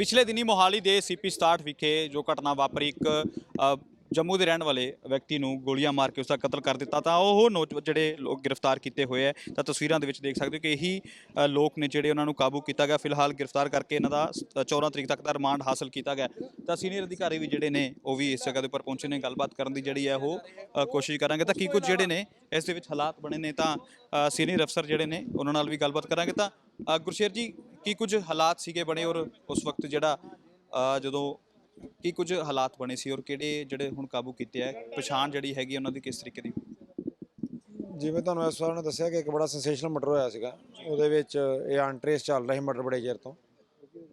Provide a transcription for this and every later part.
ਪਿਛਲੇ ਦਿਨੀ ਮੋਹਾਲੀ ਦੇ ਸੀਪੀ 67 ਵਿਖੇ ਜੋ ਘਟਨਾ ਵਾਪਰੀ ਇੱਕ ਅ, ਜੰਮੂ ਦੇ ਰਹਿਣ ਵਾਲੇ ਵਿਅਕਤੀ ਨੂੰ ਗੋਲੀਆਂ ਮਾਰ ਕੇ ਉਸ ਦਾ ਕਤਲ ਕਰ ਦਿੱਤਾ ਤਾਂ ਉਹ ਨੌਜਵਾਨ ਜਿਹੜੇ ਲੋਕ ਗ੍ਰਿਫਤਾਰ ਕੀਤੇ ਹੋਏ ਹੈ ਤਾਂ ਤਸਵੀਰਾਂ ਦੇ ਵਿੱਚ ਦੇਖ ਸਕਦੇ ਹੋ ਕਿ ਇਹੀ ਅ, ਲੋਕ ਨੇ ਜਿਹੜੇ ਉਹਨਾਂ ਨੂੰ ਕਾਬੂ ਕੀਤਾ ਗਿਆ। ਫਿਲਹਾਲ ਗ੍ਰਿਫਤਾਰ ਕਰਕੇ ਇਹਨਾਂ ਦਾ ਸ- 14 ਤਰੀਕ ਤੱਕ ਦਾ ਰਿਮਾਂਡ ਹਾਸਲ ਕੀਤਾ ਗਿਆ। ਤਾਂ ਸੀਨੀਅਰ ਅਧਿਕਾਰੀ ਵੀ ਜਿਹੜੇ ਨੇ ਉਹ ਵੀ ਇਸ ਜਗ੍ਹਾ ਦੇ ਉੱਪਰ ਪਹੁੰਚੇ ਨੇ। ਗੱਲਬਾਤ ਕਰਨ ਦੀ ਜਿਹੜੀ ਹੈ ਉਹ ਅ, ਕੋਸ਼ਿਸ਼ ਕਰਾਂਗੇ। ਤਾਂ ਕੀ ਕੁਝ ਜਿਹੜੇ ਨੇ ਇਸ ਦੇ ਵਿੱਚ ਹਾਲਾਤ ਬਣੇ ਨੇ ਤਾਂ ਸੀਨੀਅਰ ਅਫਸਰ ਜਿਹੜੇ ਨੇ ਉਹਨਾਂ ਨਾਲ ਵੀ ਗੱਲਬਾਤ ਕਰਾਂਗੇ। ਤਾਂ ਅ, ਗੁਰਸ਼ੇਰ ਜੀ ਕੀ ਕੁਝ ਹਾਲਾਤ ਸੀਗੇ ਬਣੇ ਔਰ ਉਸ ਵਕਤ ਜਿਹੜਾ ਅ, ਜਦੋਂ ਕੀ ਕੁਝ ਹਾਲਾਤ ਬਣੇ ਸੀ ਔਰ ਕਿਹੜੇ ਜਿਹੜੇ ਹੁਣ ਕਾਬੂ ਕੀਤੇ ਆ? ਪਛਾਣ ਜਿਹੜੀ ਹੈਗੀ ਉਹਨਾਂ ਦੀ ਕਿਸ ਤਰੀਕੇ ਦੀ? ਜਿਵੇਂ ਤੁਹਾਨੂੰ ਇਸ ਵਾਰ ਨੇ ਦੱਸਿਆ ਕਿ ਇੱਕ ਬੜਾ ਸੈਂਸੇਸ਼ਨਲ ਮਰਡਰ ਹੋਇਆ ਸੀਗਾ। ਉਹਦੇ ਵਿੱਚ ਇਹ ਅਨਟ੍ਰੇਸ ਚੱਲ ਰਿਹਾ ਸੀ ਮਰਡਰ ਬੜੇ ਚਿਰ ਤੋਂ।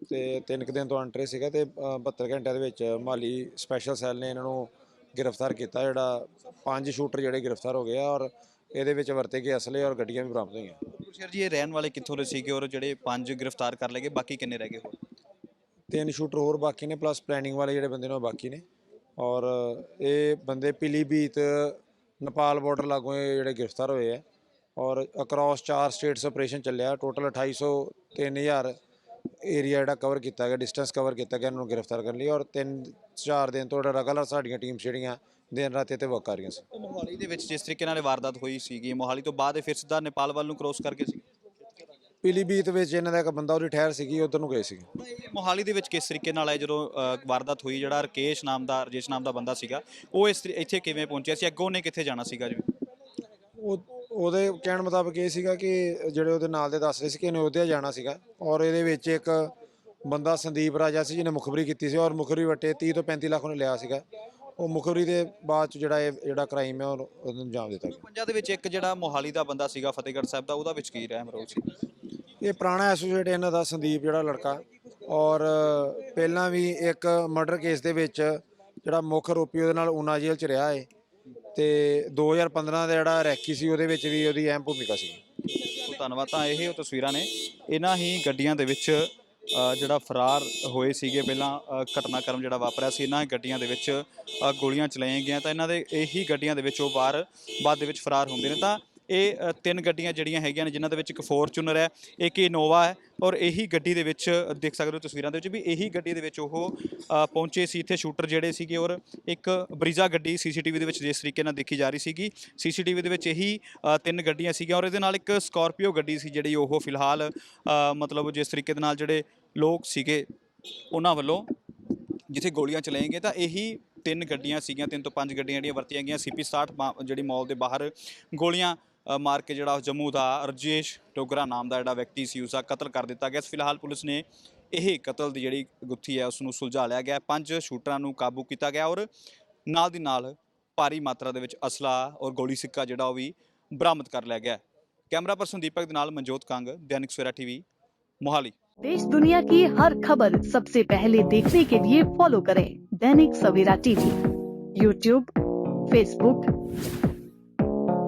ਤੇ ਤਿੰਨ ਕੁ ਦਿਨ ਤੋਂ ਅਨਟ੍ਰੇਸ ਸੀਗਾ ਤੇ ਅ, 72 ਘੰਟਿਆਂ ਦੇ ਵਿੱਚ ਮਾਲੀ ਸਪੈਸ਼ਲ ਸੈੱਲ ਨੇ ਇਹਨਾਂ ਨੂੰ ਗ੍ਰਿਫਤਾਰ ਕੀਤਾ ਜਿਹੜਾ ਪੰਜ ਸ਼ੂਟਰ ਜਿਹੜੇ ਗ੍ਰਿਫਤਾਰ ਹੋ ਗਏ ਆ ਔਰ ਇਹਦੇ ਵਿੱਚ ਵਰਤੇ ਗਏ ਅਸਲੇ ਔਰ ਗੱਡੀਆਂ ਵੀ ਬਰਾਮਦ ਹੋਈਆਂ। ਗੁਰਸ਼ੇਰ ਜੀ ਇਹ ਰਹਿਣ ਵਾਲੇ ਕਿੱਥੋਂ ਦੇ ਸੀਗੇ ਔਰ ਜਿਹੜੇ ਪੰਜ ਗ੍ਰਿਫਤਾਰ ਕਰ ਲਏ ਗਏ ਬਾਕੀ ਕਿੰਨੇ ਰਹਿ ਗਏ ਹੋਰ? ਤਿੰਨ ਸ਼ੂਟਰ ਹੋਰ ਬਾਕੀ ਨੇ ਪਲੱਸ ਪਲੈਨਿੰਗ ਵਾਲੇ ਜਿਹੜੇ ਬੰਦੇ ਨੇ ਉਹ ਬਾਕੀ ਨੇ। ਔਰ ਇਹ ਬੰਦੇ ਪੀਲੀਭੀਤ ਨੇਪਾਲ ਬਾਰਡਰ ਲਾਗੋਂ ਇਹ ਜਿਹੜੇ ਗ੍ਰਿਫਤਾਰ ਹੋਏ ਆ। ਔਰ ਅਕ੍ਰੋਸ ਚਾਰ ਸਟੇਟਸ ਆਪਰੇਸ਼ਨ ਚੱਲਿਆ ਟੋਟਲ 2800 3000 ਏਰੀਆ ਜਿਹੜਾ ਕਵਰ ਕੀਤਾ ਗਿਆ ਡਿਸਟੈਂਸ ਕਵਰ ਕੀਤਾ ਗਿਆ ਇਹਨਾਂ ਨੂੰ ਗ੍ਰਿਫਤਾਰ ਕਰਨ ਲਈ। ਔਰ ਤਿੰਨ ਚਾਰ ਦਿਨ ਤੋਂ ਰਗਲਰ ਸਾਡੀਆਂ ਟੀਮ ਜਿਹੜੀਆਂ ਦਿਨ ਰਾਤ ਇੱਥੇ ਕਰ ਰਹੀਆਂ ਸੀ। ਮੋਹਾਲੀ ਦੇ ਵਿੱਚ ਜਿਸ ਤਰੀਕੇ ਨਾਲ ਇਹ ਵਾਰਦਾਤ ਹੋਈ ਸੀਗੀ ਮੋਹਾਲੀ ਤੋਂ ਬਾਅਦ ਇਹ ਫਿਰ ਸਿੱਧਾ ਨੇਪਾਲ ਵੱਲ ਨੂੰ ਕ੍ਰੋਸ ਕਰਕੇ ਸੀ। ਪੀਲੀਭੀਤ ਵਿੱਚ ਇਹਨਾਂ ਦਾ ਇੱਕ ਬੰਦਾ ਉਹਦੀ ਠਹਿਰ ਸੀਗੀ ਉਧਰ ਨੂੰ ਗਏ ਇਹ ਮੋਹਾਲੀ ਦੇ ਵਿੱਚ ਕਿਸ ਤਰੀਕੇ ਨਾਲ ਹੈ ਜਦੋਂ ਅ, ਵਾਰਦਾਤ ਹੋਈ ਜਿਹੜਾ ਰਕੇਸ਼ ਨਾਮ ਦਾ ਰਜੇਸ਼ ਨਾਮ ਦਾ ਬੰਦਾ ਸੀਗਾ ਉਹ ਇਸ ਤਰੀ- ਇੱਥੇ ਕਿਵੇਂ ਪਹੁੰਚਿਆ ਸੀ ਅੱਗੋਂ ਨੇ ਕਿੱਥੇ ਜਾਣਾ ਸੀਗਾ ਜੀ? ਉਹ ਉਹਦੇ ਕਹਿਣ ਮੁਤਾਬਕ ਇਹ ਸੀਗਾ ਕਿ ਜਿਹੜੇ ਉਹਦੇ ਨਾਲ ਦੇ ਦੱਸ ਰਹੇ ਸੀ ਕਿ ਇਹਨੇ ਉਹਦੇ ਜਾਣਾ ਸੀਗਾ ਔਰ ਇਹਦੇ ਵਿੱਚ ਇੱਕ ਬੰਦਾ ਸੰਦੀਪ ਰਾਜਾ ਸੀ ਜਿਹਨੇ ਮੁਖਬਰੀ ਕੀਤੀ ਸੀ ਔਰ ਮੁਖਬਰੀ ਵਟੇ 30 ਤੋਂ 35 ਲੱਖ ਉਹਨੇ ਲਿਆ ਸੀਗਾ। ਉਹ ਮੁਖਬਰੀ ਦੇ ਬਾਅਦ ਚ ਜਿਹੜਾ ਇਹ ਜਿਹੜਾ ਕ੍ਰਾਈਮ ਹੈ ਉਹ ਉਹਨੂੰ ਅੰਜਾਮ ਦਿੱਤਾ ਗਿਆ। ਪੰਜਾਂ ਦੇ ਵਿੱਚ ਇੱਕ ਜਿਹੜਾ ਮੋਹਾਲੀ ਦਾ ਬੰਦਾ ਸੀਗਾ ਫਤਿਹਗੜ੍ਹ ਸਾਹਿਬ ਦਾ ਉਹਦਾ ਵਿੱਚ ਕੀ ਰਹਿਮ ਰੋਲ ਸੀ? ਇਹ ਪੁਰਾਣਾ ਐਸੋਸੀਏਟ ਇਹਨਾਂ ਦਾ ਸੰਦੀਪ ਜਿਹੜਾ ਲੜਕਾ। ਔਰ ਪਹਿਲਾਂ ਵੀ ਇੱਕ ਮਰਡਰ ਕੇਸ ਦੇ ਵਿੱਚ ਜਿਹੜਾ ਮੁੱਖ ਆਰੋਪੀ ਉਹਦੇ ਨਾਲ ਉਨਾ ਜੇਲ੍ਹ ਚ ਰਿਹਾ ਏ। ਤੇ 2015 ਦਾ ਜਿਹੜਾ ਰੈਕੀ ਸੀ ਉਹਦੇ ਵਿੱਚ ਵੀ ਉਹਦੀ ਅਹਿਮ ਭੂਮਿਕਾ ਸੀ। ਧੰਨਵਾਦ। ਤਾਂ ਇਹ ਤਸਵੀਰਾਂ ਨੇ। ਇਹਨਾਂ ਹੀ ਗੱਡੀਆਂ ਦੇ ਵਿੱਚ ਜਿਹੜਾ ਫਰਾਰ ਹੋਏ ਸੀਗੇ ਪਹਿਲਾਂ ਅ, ਘਟਨਾਕ੍ਰਮ ਜਿਹੜਾ ਵਾਪਰਿਆ ਸੀ ਇਹਨਾਂ ਗੱਡੀਆਂ ਦੇ ਵਿੱਚ ਗੋਲੀਆਂ ਚਲਾਈਆਂ ਗਈਆਂ। ਤਾਂ ਇਹਨਾਂ ਦੇ ਇਹੀ ਗੱਡੀਆਂ ਦੇ ਵਿੱਚ ਉਹ ਵਾਰ ਬਾਅਦ ਦੇ ਵਿੱਚ ਫਰਾਰ ਹੁੰਦੇ ਨੇ। ਤਾਂ ਇਹ ਤਿੰਨ ਗੱਡੀਆਂ ਜਿਹੜੀਆਂ ਹੈਗੀਆਂ ਨੇ, ਜਿਨ੍ਹਾਂ ਦੇ ਵਿੱਚ ਇੱਕ ਫੋਰਚੂਨਰ ਹੈ, ਇੱਕ ਇਨੋਵਾ ਹੈ ਔਰ ਇਹੀ ਗੱਡੀ ਦੇ ਵਿੱਚ ਦੇਖ ਸਕਦੇ ਹੋ ਤਸਵੀਰਾਂ ਦੇ ਵਿੱਚ ਵੀ ਇਹੀ ਗੱਡੀ ਦੇ ਵਿੱਚ ਉਹ ਪਹੁੰਚੇ ਸੀ ਇੱਥੇ ਸ਼ੂਟਰ ਜਿਹੜੇ ਸੀਗੇ ਔਰ ਇੱਕ ਬਰੀਜ਼ਾ ਗੱਡੀ ਸੀਸੀਟੀਵੀ ਦੇ ਵਿੱਚ ਜਿਸ ਤਰੀਕੇ ਨਾਲ ਦੇਖੀ ਜਾ ਰਹੀ ਸੀਗੀ। ਸੀਸੀਟੀਵੀ ਦੇ ਵਿੱਚ ਇਹੀ ਤਿੰਨ ਗੱਡੀਆਂ ਸੀਗੀਆਂ ਔਰ ਇਹਦੇ ਨਾਲ ਇੱਕ ਸਕਾਰਪੀਓ ਗੱਡੀ ਸੀ ਜਿਹੜੀ ਉਹ ਫਿਲਹਾਲ ਮਤਲਬ ਜਿਸ ਤਰੀਕੇ ਦੇ ਨਾਲ ਜਿਹੜੇ ਲੋਕ ਸੀਗੇ ਉਹਨਾਂ ਵੱਲੋਂ ਜਿੱਥੇ ਗੋਲੀਆਂ ਚਲਾਈਆਂ ਗਈਆਂ, ਤਾਂ ਇਹੀ ਤਿੰਨ ਗੱਡੀਆਂ ਸੀਗੀਆਂ, ਤਿੰਨ ਤੋਂ ਪੰਜ ਗੱਡੀਆਂ ਜਿਹੜੀਆਂ ਵਰਤੀਆਂ ਗਈਆਂ। ਸੀਪੀ 60 ਮਾ- ਜਿਹੜੀ ਮਾਲ ਦੇ ਬਾਹਰ ਗੋਲੀਆਂ ਮਾਰ ਕੇ ਜਿਹੜਾ ਜੰਮੂ ਦਾ ਰਜੇਸ਼ ਟੋਗਰਾ ਨਾਮ ਦਾ ਜਿਹੜਾ ਵਿਅਕਤੀ ਸੀ ਉਸ ਦਾ ਕਤਲ ਕਰ ਦਿੱਤਾ ਗਿਆ ਫਿਲਹਾਲ ਪੁਲਿਸ ਨੇ ਇਹ ਕਤਲ ਦੀ ਜਿਹੜੀ ਗੁੱਥੀ ਹੈ ਉਸ ਨੂੰ ਸੁਲਝਾ ਲਿਆ ਗਿਆ ਪੰਜ ਸ਼ੂਟਰਾਂ ਨੂੰ ਕਾਬੂ ਕੀਤਾ ਗਿਆ ਔਰ ਨਾਲ ਦੀ ਨਾਲ ਭਾਰੀ ਮਾਤਰਾ ਦੇ ਵਿੱਚ ਅਸਲਾ ਔਰ ਗੋਲੀ ਸਿੱਕਾ ਜਿਹੜਾ ਉਹ ਵੀ ਬਰਾਮਦ ਕਰ ਲਿਆ ਗਿਆ ਕੈਮਰਾ ਪਰਸਨ ਦੀਪਕ ਦੇ ਨਾਲ ਮਨਜੋਤ ਕੰਗ ਦੈਨਿਕ ਸਵੇਰਾ ਟੀਵੀ ਮੋਹਾਲੀ देश दुनिया की हर खबर सबसे पहले देखने के लिए फॉलो करें Dainik Savera TV YouTube Facebook